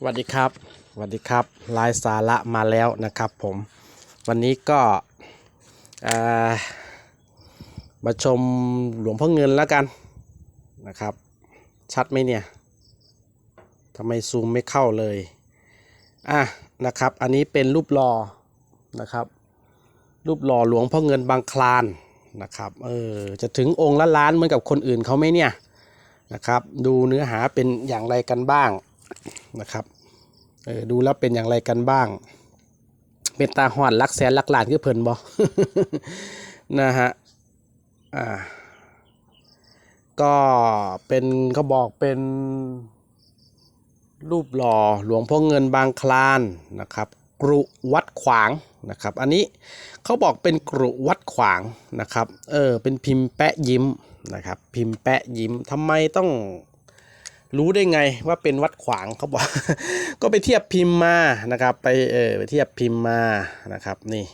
สวัสดีครับสวัสดีครับลายสาระมาแล้วนะครับผมวันนี้ก็มาชมหลวงพ่อเงินแล้วกันนะครับ ชัดไหมเนี่ยทำไมซูมไม่เข้าเลยอะนะครับ อันนี้เป็นรูปหล่อนะครับ รูปหล่อหลวงพ่อเงินบางคลานนะครับเออจะถึงองค์ละล้านเหมือนกับคนอื่นเขาไหมเนี่ยนะครับ ดูเนื้อหาเป็นอย่างไรกันบ้าง นะครับเออดูแล้วเป็นอย่างไรกันบ้างเป็นตาหอนรักแสนรักหลานคือเพิ่นบอนะฮะอ่าก็เป็นเขาบอกเป็นรูปหล่อหลวงพ่อเงินบางคลานนะครับกรุวัดขวางนะครับ อันนี้เขาบอกเป็นกรุวัดขวางนะครับ เออเป็นพิมพ์แปะยิ้มนะครับ พิมพ์แปะยิ้มทำไมต้อง รู้ได้ไงว่าเป็นวัดขวางเขาบอก ก็ไปเทียบพิมพ์มานะครับ ไปเออไปเทียบพิมพ์มานะครับนี่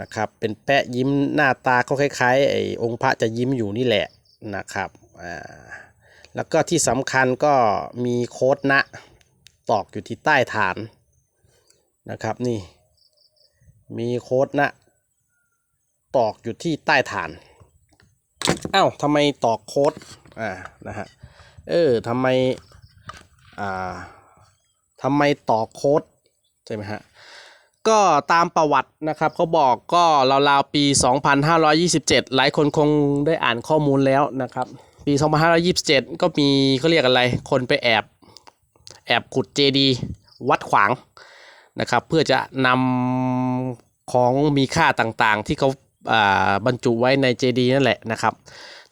นะครับ เป็นแปะยิ้มหน้าตาก็คล้ายๆไอ้องค์พระจะยิ้มอยู่นี่แหละนะครับอ่าแล้วก็ที่สำคัญก็มีโค้ดนะ ตอกอยู่ที่ใต้ฐานนะครับนี่ มีโค้ดนะ ตอกอยู่ที่ใต้ฐานอ้าวทำไมตอกโค้ดอ่านะฮะ เออทำไมอ่าทำไมต่อโค้ดใช่ไหมฮะก็ตามประวัตินะครับเขาบอกก็ราวๆปี 2527 หลายคนคงได้อ่านข้อมูลแล้วนะครับ ปี 2527 ก็มีเขาเรียกอะไร คนไปแอบแอบขุดเจดีวัดขวางนะครับ เพื่อจะนำของมีค่าต่างๆ ที่เขาอ่าบรรจุไว้ในเจดีนั่นแหละนะครับ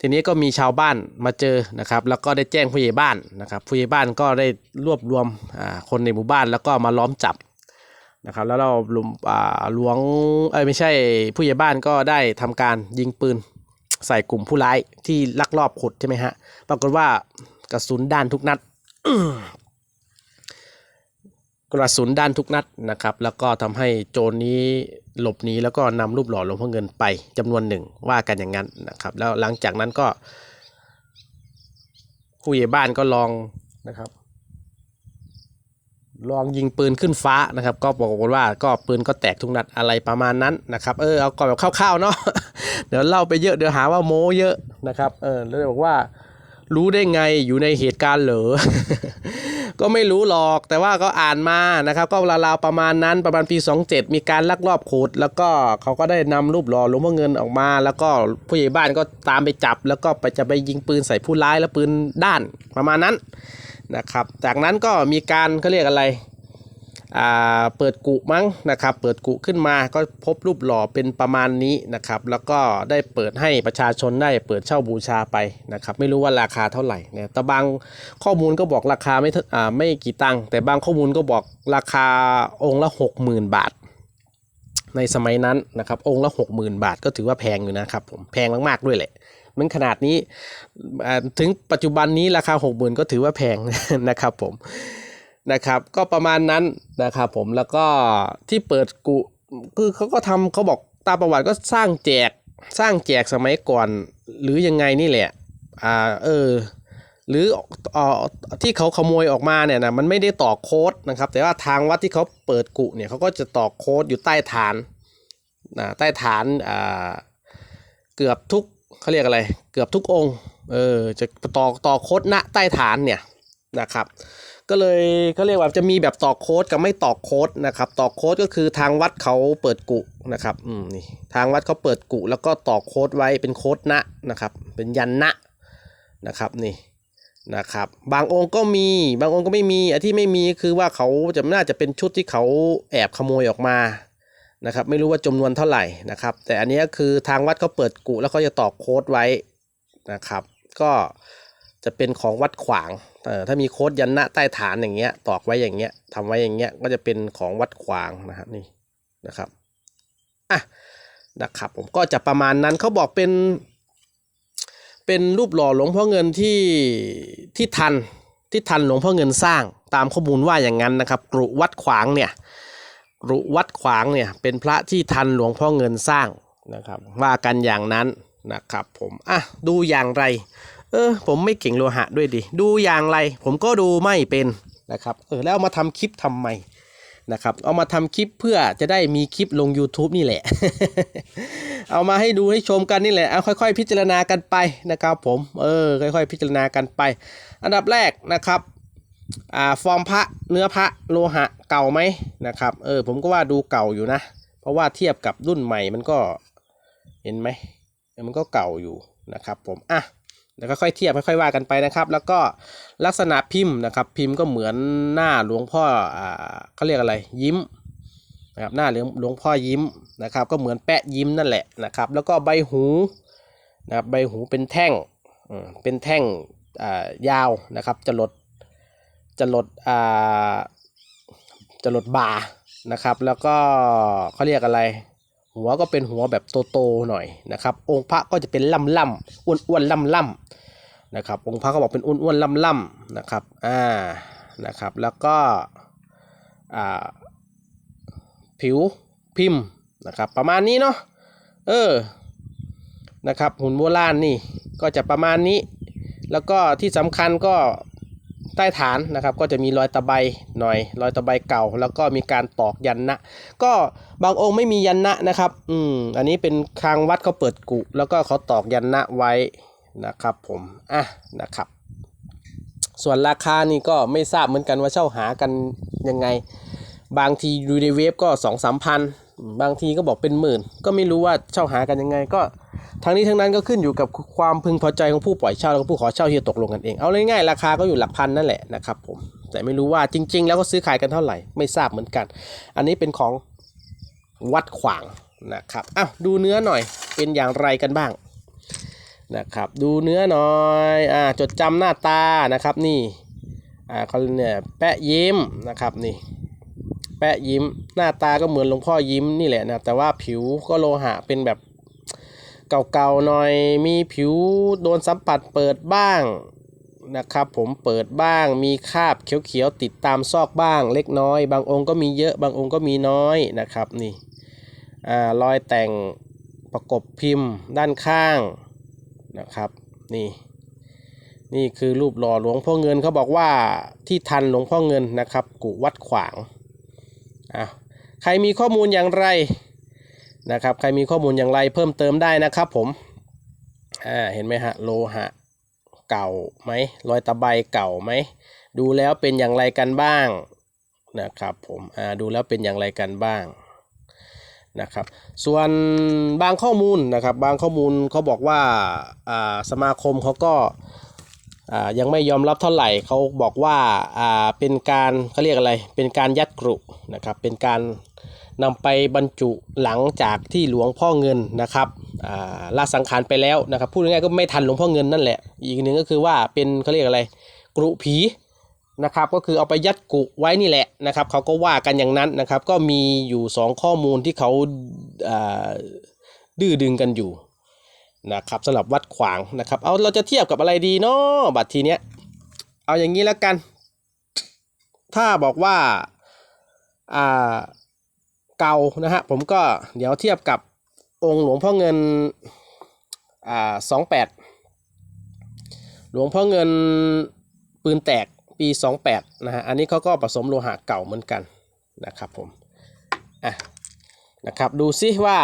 ทีนี้ก็มีชาวบ้านมาเจอนะครับ แล้วก็ได้แจ้งผู้ใหญ่บ้านนะครับ ผู้ใหญ่บ้านก็ได้รวบรวมคนในหมู่บ้านแล้วก็มาล้อมจับนะครับแล้วเราหลุมหลวงเอ้ยไม่ใช่ผู้ใหญ่บ้านก็ได้ทำการยิงปืนใส่กลุ่มผู้ร้ายที่ลักลอบขุดใช่ไหมฮะปรากฏว่ากระสุนด้านทุกนัด กระสุนด้านทุกนัดนะครับ แล้วก็ทำให้โจรนี้หลบหนีแล้วก็นำรูปหล่อหลวงพ่อเงินไปจำนวนหนึ่งว่ากันอย่างนั้นนะครับ แล้วหลังจากนั้นก็ผู้ใหญ่บ้านก็ลองนะครับ ลองยิงปืนขึ้นฟ้านะครับ ก็บอกว่าก็ปืนก็แตกทุกนัดอะไรประมาณนั้นนะครับเออเอาก่อนแบบคร่าวๆเนาะเดี๋ยวเล่าไปเยอะเดี๋ยวหาว่าโม้เยอะนะครับเออแล้วบอกว่า รู้ได้ไงอยู่ในเหตุการณ์เหรอ ก็ไม่รู้หรอกแต่ว่าก็อ่านมานะครับ ก็ราวๆประมาณนั้นประมาณปี 27 มีการลักลอบขุด แล้วก็เขาก็ได้นำรูปหล่อหลวงพ่อเงินออกมา แล้วก็ผู้ใหญ่บ้านก็ตามไปจับ แล้วก็ไปจะไปยิงปืนใส่ผู้ร้ายแล้วปืนด้านประมาณนั้นนะครับ จากนั้นก็มีการเขาเรียกอะไร เปิดกุมั้งนะครับ เปิดกุขึ้นมาก็พบรูปหล่อเป็นประมาณนี้นะครับ แล้วก็ได้เปิดให้ประชาชนได้เปิดเช่าบูชาไปนะครับ ไม่รู้ว่าราคาเท่าไหร่เนี่ยแต่บางข้อมูลก็บอกราคาไม่ท่าอ่าไม่กี่ตังค์แต่บางข้อมูลก็บอกราคาองค์ละ 60,000 บาท ในสมัยนั้นนะครับ องค์ละ 60,000 บาทก็ถือว่าแพงอยู่นะครับผมแพงมากๆด้วยแหละมันขนาดนี้ถึงปัจจุบันนี้ราคา 60,000 ก็ถือว่าแพงนะครับผม นะครับ ก็ประมาณนั้นนะครับผมแล้วก็ที่เปิดกุคือเขาก็ทำเขาบอกตามประวัติก็สร้างแจกสร้างแจกสมัยก่อน หรือยังไงนี่แหละอ่าเออหรืออ่อที่เขาขโมยออกมาเนี่ยนะมันไม่ได้ต่อโค้ดนะครับ แต่ว่าทางวัดที่เขาเปิดกุเนี่ยเขาก็จะต่อโค้ดอยู่ใต้ฐานนะใต้ฐานอ่าเกือบทุกเขาเรียกอะไร เกือบทุกองค์เออจะต่อต่อโค้ดณใต้ฐานเนี่ยนะครับ ก็เลยเขาเรียกว่าจะมีแบบต่อโค้ดกับไม่ต่อโค้ดนะครับต่อโค้ดก็คือทางวัดเขาเปิดกุนะครับอืมนี่ทางวัดเขาเปิดกุแล้วก็ต่อโค้ดไว้เป็นโค้ดนะนะครับ เป็นยันนะนะครับนี่นะครับ บางองค์ก็มีบางองค์ก็ไม่มีอันที่ไม่มีคือว่าเขาจะน่าจะเป็นชุดที่เขาแอบขโมยออกมานะครับไม่รู้ว่าจำนวนเท่าไหร่นะครับ แต่อันนี้คือทางวัดเขาเปิดกุแล้วเขาจะต่อโค้ดไว้นะครับ ก็ จะเป็นของวัดขวางเออถ้ามีโค้ดยันนะใต้ฐานอย่างเงี้ย ตอกไว้อย่างเงี้ยทำไว้อย่างเงี้ย ก็จะเป็นของวัดขวางนะครับนี่นะครับ อะนะครับ ผมก็จะประมาณนั้นเขาบอกเป็น เป็นรูปหล่อหลวงพ่อเงินที่ที่ทันที่ทันหลวงพ่อเงินสร้าง ตามข้อมูลว่าอย่างนั้นนะครับกรุวัดขวางเนี่ยกรุวัดขวางเนี่ยเป็นพระที่ทันหลวงพ่อเงินสร้างนะครับ ว่ากันอย่างนั้นนะครับ ผมอะดูอย่างไร เออ ผมไม่เก่งโลหะด้วยดิ ดูอย่างไร ผมก็ดูไม่เป็นนะครับเออแล้วเอามาทำคลิปทำไมนะครับเอามาทำคลิปเพื่อจะได้มีคลิปลง YouTube นี่แหละ เอามาให้ดูให้ชมกันนี่แหละเอาค่อยๆ พิจารณากันไปนะครับผมเออค่อยๆ พิจารณากันไป อันดับแรกนะครับอ่าฟอร์มพระเนื้อพระโลหะเก่าไหมนะครับเออผมก็ว่าดูเก่าอยู่นะ เพราะว่าเทียบกับรุ่นใหม่มันก็เห็นไหมมันก็เก่าอยู่นะครับผมอะ แล้วก็ค่อยเทียบค่อยๆว่ากันไปนะครับ แล้วก็ลักษณะพิมพ์นะครับ พิมพ์ก็เหมือนหน้าหลวงพ่ออ่าเขาเรียกอะไรยิ้มนะครับหน้าหลวงหลวงพ่อยิ้มนะครับ ก็เหมือนแปะยิ้มนั่นแหละนะครับ แล้วก็ใบหูนะครับใบหูเป็นแท่งอืมเป็นแท่งอ่ายาวนะครับจะลดจะลดอ่าจะลดบ่านะครับ แล้วก็เขาเรียกอะไร หัวก็เป็นหัวแบบโตๆหน่อยนะครับ องค์พระก็จะเป็นล่ำล่ำๆอ้วนๆล่ำล่ำๆนะครับ องค์พระก็บอกเป็นอ้วนๆล่ำล่ำๆนะครับอ่านะครับ แล้วก็อ่าผิวพิมพ์นะครับ ประมาณนี้เนาะเออนะครับหุ่นโบราณนี่ก็จะประมาณนี้ แล้วก็ที่สำคัญก็ ใต้ฐานนะครับก็จะมีรอยตะไบหน่อย รอยตะไบเก่า แล้วก็มีการตอกยันนะ ก็บางองค์ไม่มียันนะนะครับอืมอันนี้เป็นทางวัดเขาเปิดกุแล้วก็เขาตอกยันนะไว้นะครับผมอะนะครับ ส่วนราคานี่ก็ไม่ทราบเหมือนกันว่าเช่าหากันยังไง บางทีดูในเว็บก็สองสามพัน บางทีก็บอกเป็นหมื่น ก็ไม่รู้ว่าเช่าหากันยังไงก็ทั้งนี้ทั้งนั้นก็ขึ้นอยู่กับความพึงพอใจของผู้ปล่อยเช่าแล้วก็ผู้ขอเช่าที่จะตกลงกันเอง เอาง่ายๆราคาก็อยู่หลักพันนั่นแหละนะครับผมแต่ไม่รู้ว่าจริง ๆ แล้วก็ซื้อขายกันเท่าไหร่ไม่ทราบเหมือนกัน อันนี้เป็นของวัดขวางนะครับอ้าวดูเนื้อหน่อยเป็นอย่างไรกันบ้างนะครับดูเนื้อหน่อยอ่าจดจำหน้าตานะครับนี่อ่าเขาเนี่ยแปะยิ้มนะครับนี่ ปะยิ้ม หน้าตาก็เหมือนหลวงพ่อยิ้มนี่แหละนะแต่ว่าผิวก็โลหะเป็นแบบเก่าๆหน่อยมีผิวโดนสัมผัสเปิดบ้างนะครับผมเปิดบ้างมีคราบเขียวๆติดตามซอกบ้างเล็กน้อย บางองค์ก็มีเยอะบางองค์ก็มีน้อยนะครับนี่อ่ารอยแต่งประกบพิมพ์ด้านข้างนะครับนี่นี่คือรูปหล่อหลวงพ่อเงินเขาบอกว่าที่ทันหลวงพ่อเงินนะครับ กุวัดขวาง อะใครมีข้อมูลอย่างไรนะครับใครมีข้อมูลอย่างไรเพิ่มเติมได้นะครับผมอ่าเห็นไหมฮะโลหะเก่าไหมรอยตะไบเก่าไหมดูแล้วเป็นอย่างไรกันบ้างนะครับผมอ่าดูแล้วเป็นอย่างไรกันบ้างนะครับส่วนบางข้อมูลนะครับบางข้อมูลเขาบอกว่าอ่าสมาคมเขาก็ ยังไม่ยอมรับเท่าไหร่เขาบอกว่าเป็นการเขาเรียกอะไร เป็นการยัดกรุนะครับ เป็นการนำไปบรรจุหลังจากที่หลวงพ่อเงินนะครับลาสังขารไปแล้วนะครับ พูดง่ายๆก็ไม่ทันหลวงพ่อเงินนั่นแหละ อีกหนึ่งก็คือว่าเป็นเขาเรียกอะไรกรุผีนะครับ ก็คือเอาไปยัดกุไว้นี่แหละนะครับเขาก็ว่ากันอย่างนั้นนะครับ ก็มีอยู่สองข้อมูลที่เขาดื้อดึงกันอยู่ นะครับสำหรับวัดขวางนะครับ เอาเราจะเทียบกับอะไรดีเนาะบัตรทีเนี้ย เอาอย่างนี้แล้วกัน ถ้าบอกว่าอ่าเก่านะฮะผมก็เดี๋ยวเทียบกับองค์หลวงพ่อเงินอ่าสองแปดหลวงพ่อเงินปืนแตกปีสองแปดนะฮะ อันนี้เขาก็ผสมโลหะเก่าเหมือนกันนะครับผม อะ นะครับ ดูซิว่า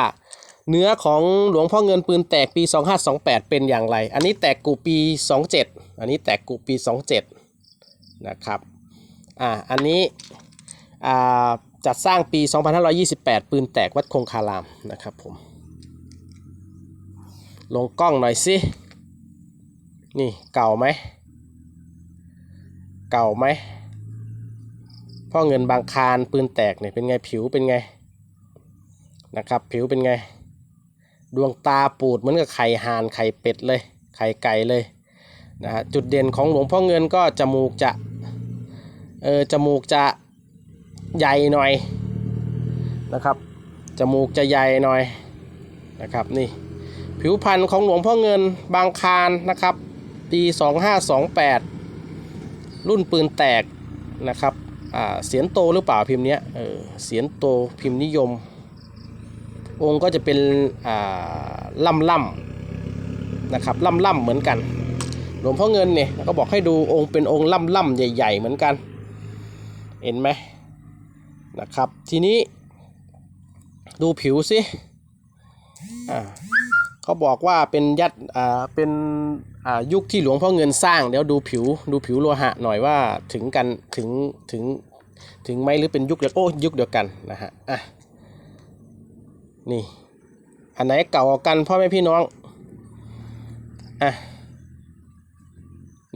เนื้อของหลวงพ่อเงินปืนแตกปี 2528 เป็นอย่างไร อันนี้แตกกูปี 27 อันนี้แตกกูปี 27 นะครับอ่าอันนี้อ่าจัดสร้างปี 2528 ปืนแตกวัดคงคารามนะครับผม ลงกล้องหน่อยสิ นี่เก่าไหม เก่าไหม พ่อเงินบางคารปืนแตกเนี่ยเป็นไงผิวเป็นไงนะครับ ผิวเป็นไง ดวงตาปูดเหมือนกับไข่ห่านไข่เป็ดเลย ไข่ไก่เลยนะฮะจุดเด่นของหลวงพ่อเงินก็จมูกจะเออจมูกจะใหญ่หน่อยนะครับจมูกจะใหญ่หน่อยนะครับนี่ผิวพรรณของหลวงพ่อเงินบางคารนะครับ ปี 2528 รุ่นปืนแตกนะครับอ่าเสียนโตหรือเปล่าพิมพ์เนี้ยเออเสียนโตพิมพ์นิยม องค์ก็จะเป็นล่ำล่ำนะครับล่ำล่ำเหมือนกัน หลวงพ่อเงินเนี่ยก็บอกให้ดูองค์เป็นองค์ล่ำล่ำใหญ่ ๆ เหมือนกัน เห็นไหมนะครับ ทีนี้ดูผิวสิเขาบอกว่าเป็นยัดเป็นยุคที่หลวงพ่อเงินสร้างเดี๋ยวดูผิวดูผิวโลหะหน่อยว่าถึงกันถึงถึงถึงไหมหรือเป็นยุคเดียวโอ้ยุคเดียวกันนะฮะอะ นี่ อันไหนเก่ากันพ่อแม่พี่น้อง อะ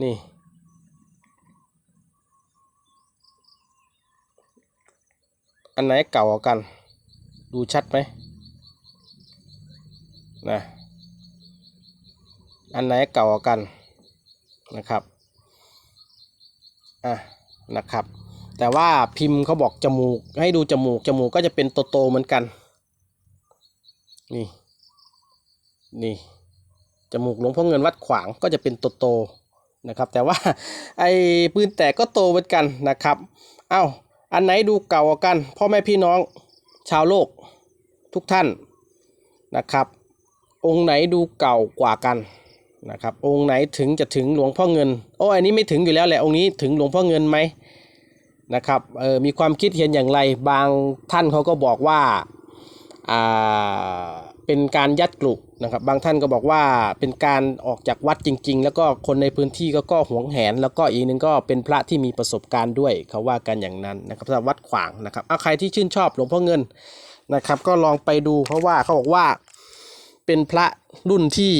นี่อันไหนเก่ากัน ดูชัดไหมนะอันไหนเก่ากว่ากันนะครับอะนะครับ แต่ว่าพิมพ์เขาบอกจมูก ให้ดูจมูกจมูกก็จะเป็นโตๆเหมือนกัน นี่ นี่ จมูกหลวงพ่อเงินวัดขวางก็จะเป็นโตๆนะครับ แต่ว่าไอ้ปืนแตกก็โตเหมือนกันนะครับ เอ้า อันไหนดูเก่ากว่ากัน พ่อแม่พี่น้องชาวโลกทุกท่านนะครับ องค์ไหนดูเก่ากว่ากันนะครับ องค์ไหนถึงจะถึงหลวงพ่อเงิน โอ้อันนี้ไม่ถึงอยู่แล้วแหละ องค์นี้ถึงหลวงพ่อเงินไหมนะครับ เออมีความคิดเห็นอย่างไร บางท่านเขาก็บอกว่า เป็นการยัดกลุนะครับ บางท่านก็บอกว่าเป็นการออกจากวัดจริง ๆ แล้วก็คนในพื้นที่ก็ก็หวงแหน แล้วก็อีกนึงก็เป็นพระที่มีประสบการณ์ด้วยเขาว่ากันอย่างนั้นนะครับสำหรับวัดขวางนะครับเอาใครที่ชื่นชอบหลวงพ่อเงินนะครับ ก็ลองไปดูเพราะว่าเขาบอกว่าเป็นพระรุ่นที่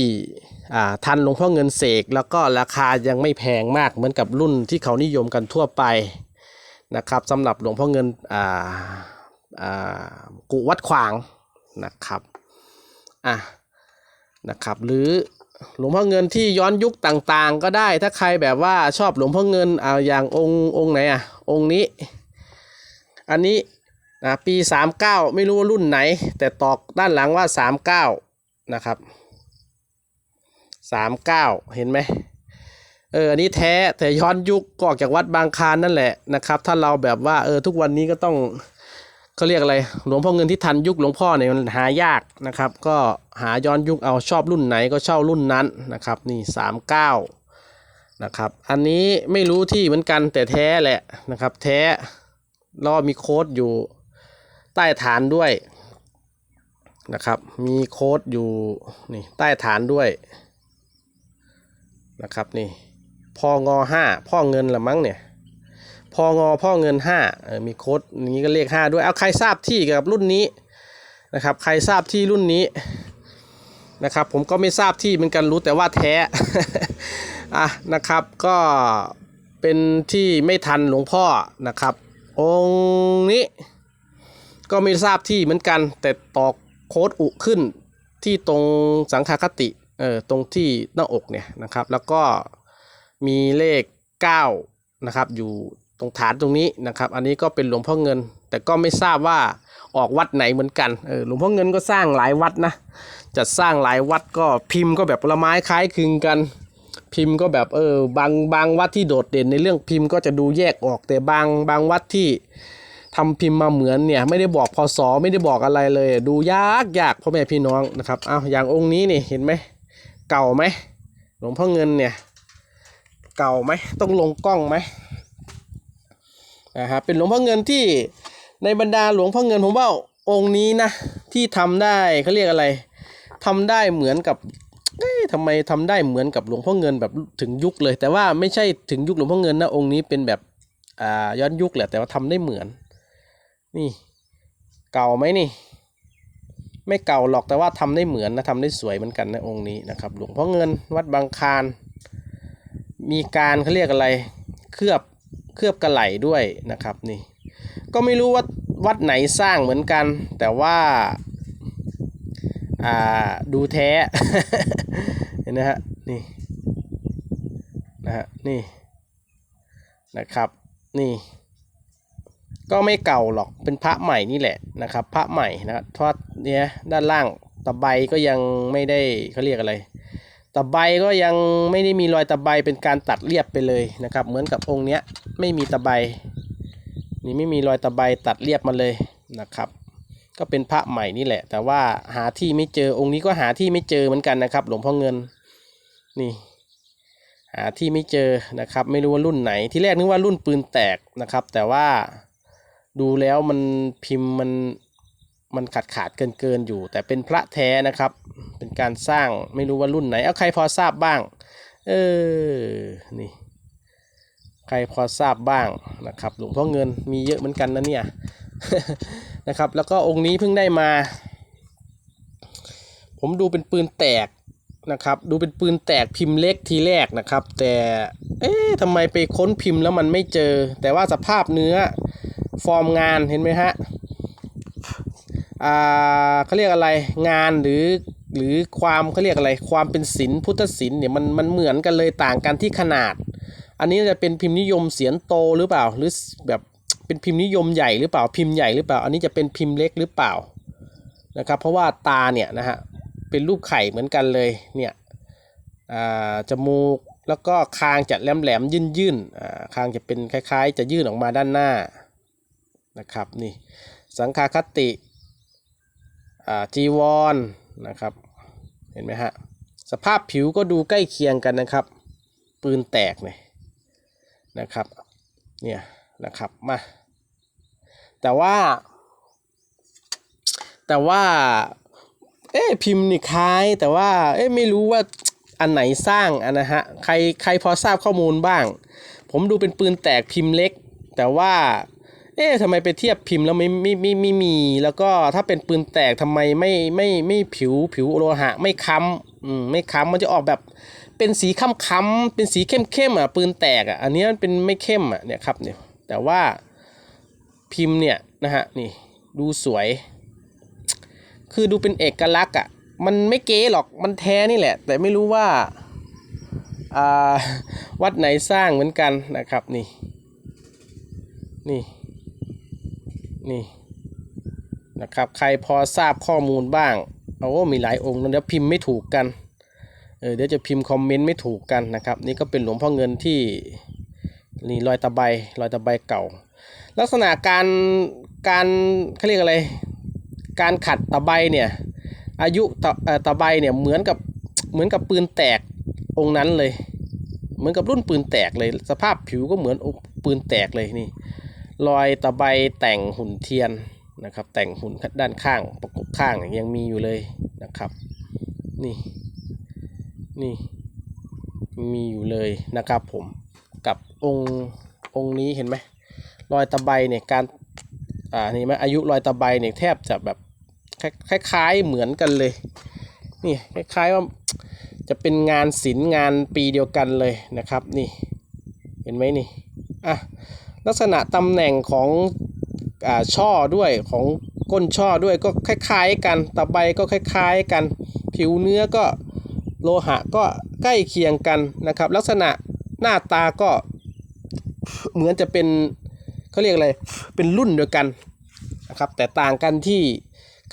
อ่าทันหลวงพ่อเงินเสกแล้วก็ราคายังไม่แพงมากเหมือนกับรุ่นที่เขานิยมกันทั่วไปนะครับสำหรับหลวงพ่อเงินอ่า กุวัดขวางนะครับอะนะครับหรือหลวงพ่อเงินที่ย้อนยุคต่างๆ ก็ได้ถ้าใครแบบว่าชอบหลวงพ่อเงินเอาอย่างองค์องค์ไหนอะองค์นี้ อันนี้นะปี 39 ไม่รู้ว่ารุ่นไหน แต่ตอกด้านหลังว่า 39 นะครับ 39 เห็นไหมเอออันนี้แท้แต่ย้อนยุคก็ออกจากวัดบางคานนั่นแหละนะครับ ถ้าเราแบบว่าเออทุกวันนี้ก็ต้อง เขาเรียกอะไรหลวงพ่อเงินที่ทันยุคหลวงพ่อเนี่ยมันหายากนะครับ ก็หาย้อนยุคเอาชอบรุ่นไหนก็เช่ารุ่นนั้นนะครับ นี่39นะครับ อันนี้ไม่รู้ที่เหมือนกันแต่แท้แหละนะครับ แท้แล้วมีโค้ดอยู่ใต้ฐานด้วยนะครับ มีโค้ดอยู่นี่ใต้ฐานด้วยนะครับนี่พองอห้าพ่อเงินละมั้งเนี่ย พองอพ่อเงินห้ามีโค้ดนี้ก็เลขห้าด้วยเอาใครทราบที่เกี่ยวกับรุ่นนี้นะครับใครทราบที่รุ่นนี้นะครับผมก็ไม่ทราบที่เหมือนกันรู้แต่ว่าแท้อะนะครับก็เป็นที่ไม่ทันหลวงพ่อนะครับ องค์นี้ ก็ไม่ทราบที่เหมือนกัน แต่ตอกโค้ดอุขึ้นที่ตรงสังฆคติเออตรงที่หน้าอกเนี่ยนะครับ แล้วก็มีเลข 9 นะครับอยู่ รงฐานตรงนี้นะครับ อันนี้ก็เป็นหลวงพ่อเงิน แต่ก็ไม่ทราบว่าออกวัดไหนเหมือนกันเออหลวงพ่อเงินก็สร้างหลายวัดนะจัดสร้างหลายวัดก็พิมพ์ก็แบบละไม้คล้ายคลึงกัน พิมพ์ก็แบบเออบางบางวัดที่โดดเด่นในเรื่องพิมพ์ก็จะดูแยกออกแต่บางบางวัดที่ทำพิมพ์มาเหมือนเนี่ยไม่ได้บอกพศไม่ได้บอกอะไรเลย ดูยากยากพ่อแม่พี่น้องนะครับเอาอย่างองค์นี้นี่เห็นไหมเก่าไหมหลวงพ่อเงินเนี่ย เก่าไหมต้องลงกล้องไหม นะฮะเป็นหลวงพ่อเงินที่ในบรรดาหลวงพ่อเงินผมว่าองค์นี้นะที่ทำได้เขาเรียกอะไรทำได้เหมือนกับเอ๊ะทำไมทำได้เหมือนกับหลวงพ่อเงินแบบถึงยุคเลย แต่ว่าไม่ใช่ถึงยุคหลวงพ่อเงินนะองค์นี้เป็นแบบอ่าย้อนยุคแหละแต่ว่าทำได้เหมือน นี่ เก่าไหมนี่ ไม่เก่าหรอกแต่ว่าทำได้เหมือนนะทำได้สวยเหมือนกันนะองค์นี้นะครับ หลวงพ่อเงินวัดบางคานมีการเขาเรียกอะไร เคลือบ เคลือบกระไหลด้วยนะครับนี่ ก็ไม่รู้ว่าวัดไหนสร้างเหมือนกัน แต่ว่าอ่าดูแท้เห็นนะฮะนี่นะฮะนี่นะครับนี่ ก็ไม่เก่าหรอกเป็นพระใหม่นี่แหละนะครับ พระใหม่นะครับเพราะเนี่ยด้านล่างตะไบก็ยังไม่ได้เขาเรียกอะไร ตะไบก็ยังไม่ได้มีรอยตะไบเป็นการตัดเรียบไปเลยนะครับ เหมือนกับองค์เนี้ยไม่มีตะไบนี่ไม่มีรอยตะไบตัดเรียบมาเลยนะครับ ก็เป็นพระใหม่นี่แหละ แต่ว่าหาที่ไม่เจอองค์นี้ก็หาที่ไม่เจอเหมือนกันนะครับ หลวงพ่อเงินนี่ หาที่ไม่เจอนะครับ ไม่รู้ว่ารุ่นไหนที่แรกนึกว่ารุ่นปืนแตกนะครับ แต่ว่าดูแล้วมันพิมพ์มัน มันขาดขาดเกินเกินๆอยู่ แต่เป็นพระแท้นะครับ เป็นการสร้างไม่รู้ว่ารุ่นไหน เอาใครพอทราบบ้าง เออ นี่ ใครพอทราบบ้างนะครับ หลวงพ่อเงินมีเยอะเหมือนกันนะเนี่ย นะครับ แล้วก็องค์นี้เพิ่งได้มา ผมดูเป็นปืนแตกนะครับ ดูเป็นปืนแตกพิมพ์เล็กทีแรกนะครับ แต่ เอ๊ะทำไมไปค้นพิมพ์แล้วมันไม่เจอ แต่ว่าสภาพเนื้อ ฟอร์มงานเห็นไหมฮะ เขาเรียกอะไรงานหรือหรือความเขาเรียกอะไรความเป็นศิลป์พุทธศิลป์เนี่ยมันมันเหมือนกันเลยต่างกันที่ขนาด อันนี้จะเป็นพิมพ์นิยมเสียนโตหรือเปล่า หรือแบบเป็นพิมพ์นิยมใหญ่หรือเปล่าพิมพ์ใหญ่หรือเปล่า อันนี้จะเป็นพิมพ์เล็กหรือเปล่านะครับเพราะว่าตาเนี่ยนะฮะเป็นรูปไข่เหมือนกันเลยเนี่ยจมูกแล้วก็คางจะแหลมแหลมยื่นยื่นคางจะเป็นคล้าย ๆ จะยื่นออกมาด้านหน้านะครับนี่สังฆาคติ จีวรนนะครับ เห็นไหมฮะ สภาพผิวก็ดูใกล้เคียงกันนะครับ ปืนแตกเนี่ยนะครับ เนี่ยนะครับ มา แต่ว่า แต่ว่า เอ๊พิมพ์นี่คล้าย แต่ว่า เอ๊ไม่รู้ว่าอันไหนสร้างอันนะฮะ ใคร ใครพอทราบข้อมูลบ้าง ผมดูเป็นปืนแตกพิมพ์เล็ก แต่ว่า เอ๊ะทำไมไปเทียบพิมพ์แล้วไม่ไม่ไม่ไม่มี แล้วก็ถ้าเป็นปืนแตกทำไมไม่ไม่ไม่ผิวผิวโลหะไม่ค้ำอืมไม่ค้ำมันจะออกแบบเป็นสีค้ำค้ำๆเป็นสีเข้มเข้มๆอะปืนแตกอะอันนี้มันเป็นไม่เข้มอะเนี่ยครับเนี่ยแต่ว่าพิมพ์เนี่ยนะฮะนี่ดูสวย คือดูเป็นเอกลักษณ์อะมันไม่เก๋หรอกมันแท้นี่แหละ แต่ไม่รู้ว่าอ่าวัดไหนสร้างเหมือนกันนะครับนี่นี่ นี่นะครับ ใครพอทราบข้อมูลบ้างเอาว่ามีหลายองค์นะเดี๋ยวพิมพ์ไม่ถูกกันเออเดี๋ยวจะพิมพ์คอมเมนต์ไม่ถูกกันนะครับ นี่ก็เป็นหลวงพ่อเงินที่นี่รอยตะไบรอยตะไบเก่า ลักษณะการการเขาเรียกอะไร การขัดตะไบเนี่ยอายุตะเอ่อตะไบเนี่ยเหมือนกับเหมือนกับปืนแตกองค์นั้นเลย เหมือนกับรุ่นปืนแตกเลย สภาพผิวก็เหมือนปืนแตกเลยนี่ รอยตะไบแต่งหุ่นเทียนนะครับ แต่งหุ่นด้านข้างประกบข้างยังมีอยู่เลยนะครับ นี่นี่มีอยู่เลยนะครับผมกับองค์องค์นี้เห็นไหมรอยตะไบเนี่ยการอ่านี่ไหมอายุรอยตะไบเนี่ยแทบจะแบบคล้ายคล้ายๆเหมือนกันเลยนี่คล้ายๆว่าจะเป็นงานศิลป์งานปีเดียวกันเลยนะครับ นี่เห็นไหมนี่อะ ลักษณะตำแหน่งของอช่อด้วยของก้นช่อด้วยก็คล้ายๆกันตะไบก็คล้ายๆกัน ผิวเนื้อก็โลหะก็ใกล้เคียงกันนะครับ ลักษณะหน้าตาก็เหมือนจะเป็นเขาเรียกอะไรเป็นรุ่นเดียวกันนะครับ แต่ต่างกันที่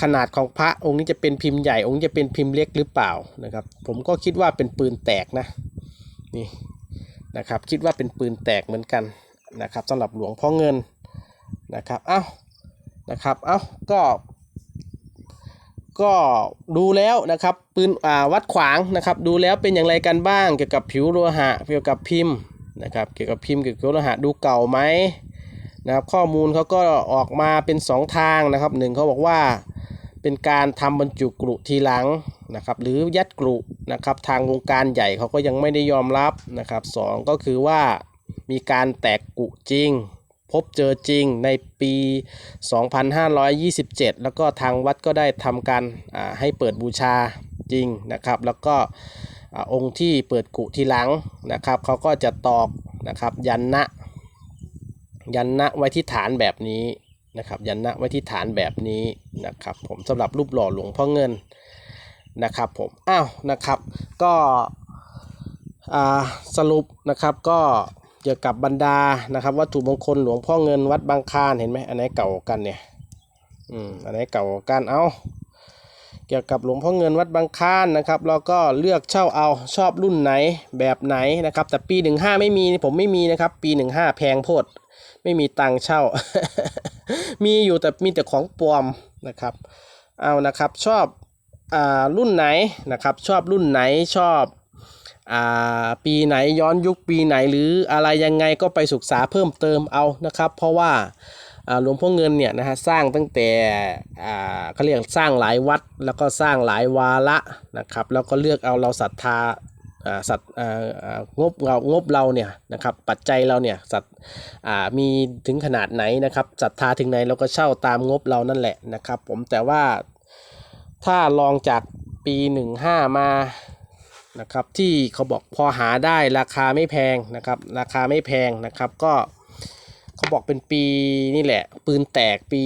ขนาดของพระองค์นี้จะเป็นพิมพ์ใหญ่ องค์จะเป็นพิมพ์เล็กหรือเปล่านะครับ ผมก็คิดว่าเป็นปืนแตกนะนี่นะครับ คิดว่าเป็นปืนแตกเหมือนกัน นะครับสำหรับหลวงพ่อเงินนะครับเอ้านะครับเอ้าก็ ก็ดูแล้วนะครับปืนอ่าวัดขวางนะครับ ดูแล้วเป็นอย่างไรกันบ้าง เกี่ยวกับผิวโลหะเกี่ยวกับพิมพ์นะครับเกี่ยวกับพิมพ์เกี่ยวกับโลหะดูเก่าไหมนะครับข้อมูลเขาก็ออกมาเป็น 2 ทางนะครับหนึ่งเขาบอกว่าเป็นการทำบรรจุกรุทีหลังนะครับหรือยัดกรุนะครับทางวงการใหญ่เขาก็ยังไม่ได้ยอมรับนะครับสองก็คือว่า มีการแตกกุจริง พบเจอจริงในปี 2527 แล้วก็ทางวัดก็ได้ทำการอ่าให้เปิดบูชาจริงนะครับ แล้วก็องค์ที่เปิดกุทีหลังนะครับเขาก็จะตอกนะครับยันนะยันนะไว้ที่ฐานแบบนี้นะครับยันนะไว้ที่ฐานแบบนี้นะครับผมสำหรับรูปหล่อหลวงพ่อเงินนะครับผมอ้าวนะครับก็อ่าสรุปนะครับก็ เกี่ยวกับบรรดานะครับวัตถุมงคลหลวงพ่อเงินวัดบางคานเห็นไหมอันไหนเก่ากันเนี่ยอืมอันไหนเก่ากันเอาเกี่ยวกับหลวงพ่อเงินวัดบางคานนะครับเราก็เลือกเช่าเอาชอบรุ่นไหนแบบไหนนะครับ แต่ปี 15 ไม่มีผมไม่มีนะครับ ปี 15 แพงโพดไม่มีตังค์เช่า มีอยู่แต่มีแต่ของปลอมนะครับเอานะครับชอบอ่ารุ่นไหนนะครับ ชอบรุ่นไหนชอบ ปีไหนย้อนยุคปีไหนหรืออะไรยังไงก็ไปศึกษาเพิ่มเติมเอานะครับ เพราะว่าหลวงพ่อเงินเนี่ยนะฮะสร้างตั้งแต่เขาเรียกสร้างหลายวัด แล้วก็สร้างหลายวาระนะครับแล้วก็เลือกเอาเราศรัทธาสัตอ่าอ่างบเรางบเราเนี่ยนะครับปัจจัยเราเนี่ยสัตอ่ามีถึงขนาดไหนนะครับศรัทธาถึงไหนเราก็เช่าตามงบเรานั่นแหละนะครับ ผมแต่ว่าถ้าลองจากปี 15 มา นะครับที่เขาบอกพอหาได้ราคาไม่แพงนะครับ ราคาไม่แพงนะครับก็เขาบอกเป็นปีนี่แหละ ปืนแตกปี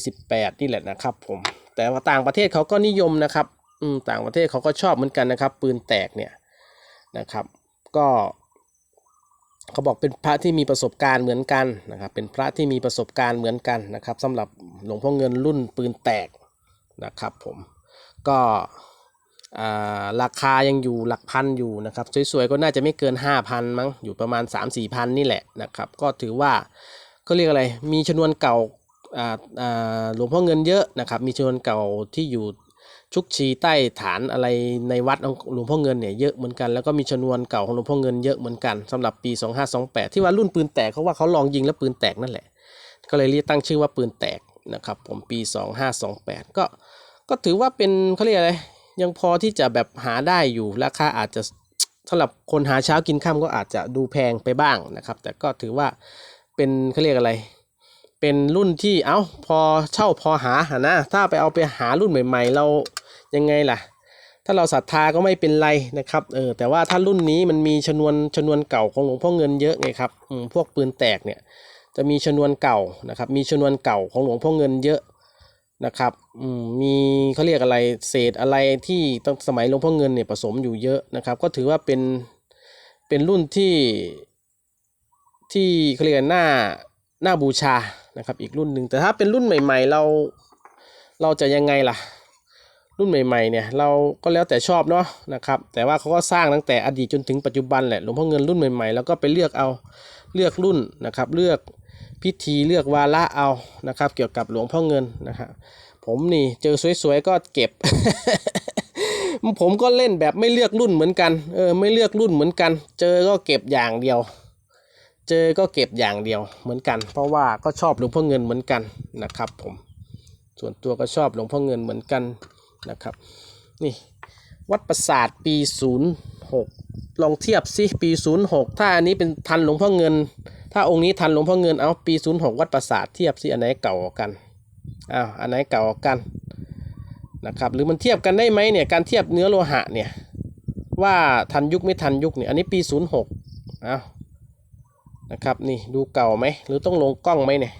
2528 นี่แหละนะครับผมแต่ว่าต่างประเทศเขาก็นิยมนะครับอืมต่างประเทศเขาก็ชอบเหมือนกันนะครับ ปืนแตกเนี่ยนะครับ ก็ เขาบอกเป็นพระที่มีประสบการณ์เหมือนกันนะครับ เป็นพระที่มีประสบการณ์เหมือนกันนะครับสำหรับหลวงพ่อเงินรุ่นปืนแตกนะครับ ผมก็ ราคายังอยู่หลักพันอยู่นะครับ สวยๆ ก็น่าจะไม่เกิน 5,000 มั้งอยู่ประมาณ 3-4พันนี่แหละนะครับ ก็ถือว่าก็เรียกอะไรมีชนวนเก่าอ่าอ่าหลวงพ่อเงินเยอะนะครับ มีชนวนเก่าที่อยู่ชุกชีใต้ฐานอะไรในวัดของหลวงพ่อเงินเนี่ยเยอะเหมือนกันแล้วก็มีชนวนเก่าของหลวงพ่อเงินเยอะเหมือนกันสำหรับปี 2528 ที่ว่ารุ่นปืนแตกเขาว่าเขาลองยิงแล้วปืนแตกนั่นแหละ ก็เลยเรียกตั้งชื่อว่าปืนแตกนะครับผมปี 2528 ก็ก็ถือว่าเป็นเขาเรียกอะไร ยังพอที่จะแบบหาได้อยู่ราคาอาจจะสำหรับคนหาเช้ากินค่ำก็อาจจะดูแพงไปบ้างนะครับ แต่ก็ถือว่าเป็นเขาเรียกอะไร เป็นรุ่นที่เอ้าพอเช่าพอหาหานะ ถ้าไปเอาไปหารุ่นใหม่ ๆ เรายังไงล่ะ ถ้าเราศรัทธาก็ไม่เป็นไรนะครับเออแต่ว่าถ้ารุ่นนี้มันมีชนวนชนวนเก่าของหลวงพ่อเงินเยอะไงครับพวกปืนแตกเนี่ยจะมีชนวนเก่านะครับ มีชนวนเก่าของหลวงพ่อเงินเยอะ นะครับอืมมีเขาเรียกอะไรเศษอะไรที่ตั้งสมัยหลวงพ่อเงินเนี่ยผสมอยู่เยอะนะครับ ก็ถือว่าเป็นเป็นรุ่นที่ที่เขาเรียกหน้าหน้าบูชานะครับ อีกรุ่นหนึ่งแต่ถ้าเป็นรุ่นใหม่ ๆ เราเราจะยังไงล่ะ รุ่นใหม่ ๆ เนี่ย เราก็แล้วแต่ชอบเนาะนะครับ แต่ว่าเขาก็สร้างตั้งแต่อดีตจนถึงปัจจุบันแหละหลวงพ่อเงินรุ่นใหม่ๆ แล้วก็ไปเลือกเอาเลือกรุ่นนะครับ เลือก พิธีเลือกวาระเอานะครับ เกี่ยวกับหลวงพ่อเงินนะครับผมนี่เจอสวยๆก็เก็บ ผมก็เล่นแบบไม่เลือกรุ่นเหมือนกันเออไม่เลือกรุ่นเหมือนกัน เจอก็เก็บอย่างเดียว เจอก็เก็บอย่างเดียวเหมือนกัน เพราะว่าก็ชอบหลวงพ่อเงินเหมือนกันนะครับผมส่วนตัวก็ชอบหลวงพ่อเงินเหมือนกันนะครับ นี่วัดประสาทปี 06 ลองเทียบสิปี 06 ถ้าอันนี้เป็นทันหลวงพ่อเงิน ถ้าองค์นี้ทันหลวงพ่อเงินเอาปี 06 วัดประสาทเทียบสิอันไหนเก่ากันอ้าวอันไหนเก่ากันนะครับหรือมันเทียบกันได้ไหมเนี่ยการเทียบเนื้อโลหะเนี่ยว่าทันยุคไม่ทันยุคเนี่ยอันนี้ปี 06อ้าวนะครับนี่ดูเก่าไหมหรือต้องลงกล้องไหมเนี่ย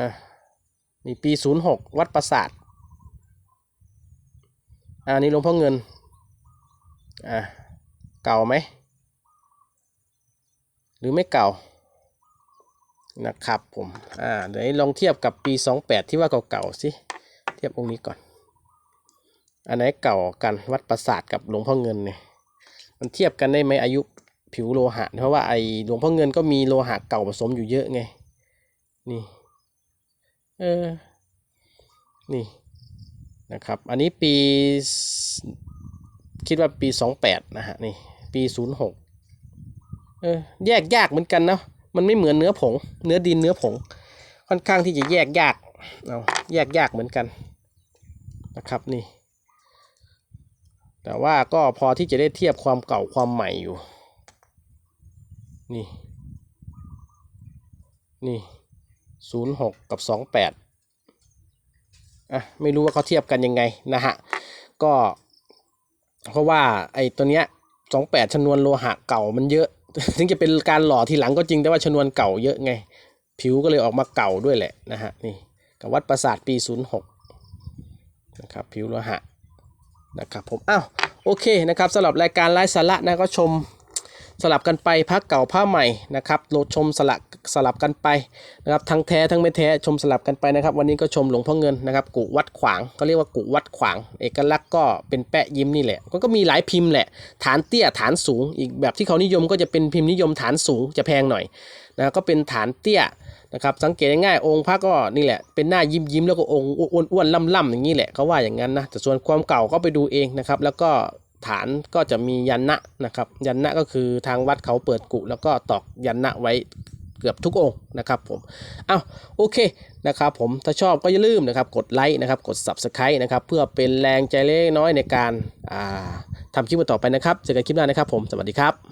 อะนี่ปีศูนย์หกวัดปราสาทอ่านี่หลวงพ่อเงินอ่าเก่าไหม หรือไม่เก่านะครับผมอ่าเดี๋ยวลองเทียบกับปีสองแปดที่ว่าเก่าๆสิเทียบองค์นี้ก่อน อันไหนเก่ากันวัดปราสาทกับหลวงพ่อเงินเนี่ยมันเทียบกันได้ไหมอายุผิวโลหะ เพราะว่าไอหลวงพ่อเงินก็มีโลหะเก่าผสมอยู่เยอะไง นี่เออนี่นะครับ อันนี้ปีคิดว่าปีสองแปดนะฮะ นี่ ปีศูนย์หก เออแยกยากเหมือนกันเนาะมันไม่เหมือนเนื้อผง เนื้อดินเนื้อผง ค่อนข้างที่จะแยกยากเอาแยกยากเหมือนกันนะครับนี่ แต่ว่าก็พอที่จะได้เทียบความเก่าความใหม่อยู่ นี่ นี่ศูนย์หกกับสองแปดอะไม่รู้ว่าเขาเทียบกันยังไงนะฮะ ก็ เพราะว่าไอ้ตัวเนี้ยสองแปดชนวนโลหะเก่ามันเยอะ ถึงจะเป็นการหล่อทีหลังก็จริงแต่ว่าชนวนเก่าเยอะไง ผิวก็เลยออกมาเก่าด้วยแหละนะฮะนี่กับวัดประสาทปีศูนย์หกนะครับผิวโลหะนะครับผมอ้าวโอเคนะครับสำหรับรายการไลฟ์สาระนะก็ชม สลับกันไปพระเก่าพระใหม่นะครับโลดชมสลับสลับกันไปนะครับทั้งแท้ทั้งไม่แท้ชมสลับกันไปนะครับ วันนี้ก็ชมหลวงพ่อเงินนะครับกุวัดขวางก็เรียกว่ากุวัดขวาง เอกลักษณ์ก็เป็นแปะยิ้มนี่แหละมันก็มีหลายพิมพ์แหละ ฐานเตี้ยฐานสูง อีกแบบที่เขานิยมก็จะเป็นพิมพ์นิยมฐานสูงจะแพงหน่อยนะก็เป็นฐานเตี้ยนะครับสังเกตง่ายๆองค์พระก็นี่แหละเป็นหน้ายิ้มยิ้มๆแล้วก็องค์อ้วนๆล่ำๆอย่างนี้แหละเขาว่าอย่างนั้นนะแต่ส่วนความเก่าก็ไปดูเองนะครับแล้วก็ ฐานก็จะมียันนะนะครับ ยันนะก็คือทางวัดเขาเปิดกุแล้วก็ตอกยันนะไว้เกือบทุกองค์นะครับผมเอาโอเคนะครับผมถ้าชอบก็อย่าลืมนะครับกดไลค์นะครับกด Subscribe นะครับเพื่อเป็นแรงใจเล็กน้อยในการาทำคลิปต่อไปนะครับเจอกันคลิปหน้านะครับผมสวัสดีครับ